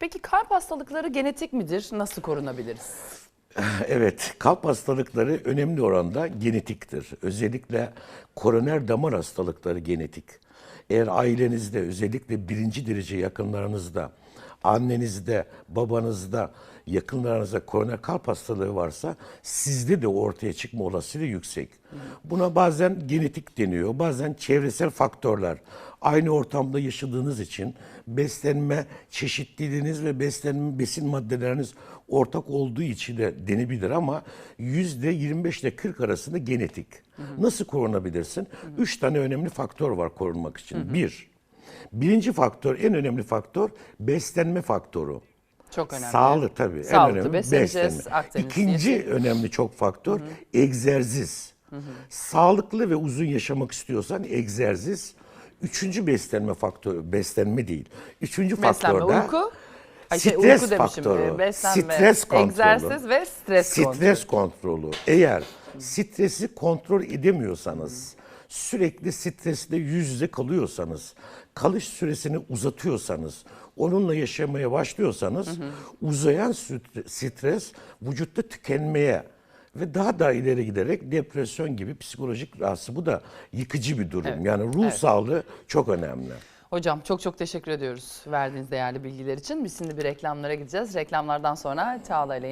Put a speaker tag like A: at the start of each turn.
A: Peki kalp hastalıkları genetik midir? Nasıl korunabiliriz?
B: Evet, kalp hastalıkları önemli oranda genetiktir. Özellikle koroner damar hastalıkları genetik. Eğer ailenizde, özellikle birinci derece yakınlarınızda, annenizde, babanızda, yakınlarınızda koroner kalp hastalığı varsa sizde de ortaya çıkma olasılığı yüksek. Buna bazen genetik deniyor, bazen çevresel faktörler. Aynı ortamda yaşadığınız için beslenme çeşitliliğiniz ve beslenme besin maddeleriniz ortak olduğu için de denebilir ama yüzde 25 ile 40 arasında genetik. Nasıl korunabilirsin? Üç tane önemli faktör var korunmak için. Bir, birinci faktör, en önemli faktör beslenme faktörü.
A: Çok önemli.
B: Sağlık tabii.
A: Sağlıklı
B: en önemli
A: besleneceğiz,
B: beslenme. İkinci
A: diyeti.
B: önemli çok faktör egzersiz. Sağlıklı ve uzun yaşamak istiyorsan egzersiz. Üçüncü beslenme faktörü, beslenme değil. Üçüncü faktör
A: Beslenme,
B: de
A: uyku. Ay şey,
B: stres
A: uyku demişim.
B: faktörü,
A: Ee, Beslenme,
B: stres kontrolü.
A: egzersiz ve stres, kontrolü.
B: Stres kontrolü. Eğer stresi kontrol edemiyorsanız, sürekli stresle yüz yüze kalıyorsanız, kalış süresini uzatıyorsanız, onunla yaşamaya başlıyorsanız, uzayan süt- stres vücutta tükenmeye ve daha da ileri giderek depresyon gibi psikolojik rahatsız. Bu da yıkıcı bir durum.
A: Evet,
B: Yani ruh
A: evet.
B: sağlığı çok önemli.
A: Hocam çok çok teşekkür ediyoruz verdiğiniz değerli bilgiler için. Biz şimdi bir reklamlara gideceğiz. Reklamlardan sonra Çağla ile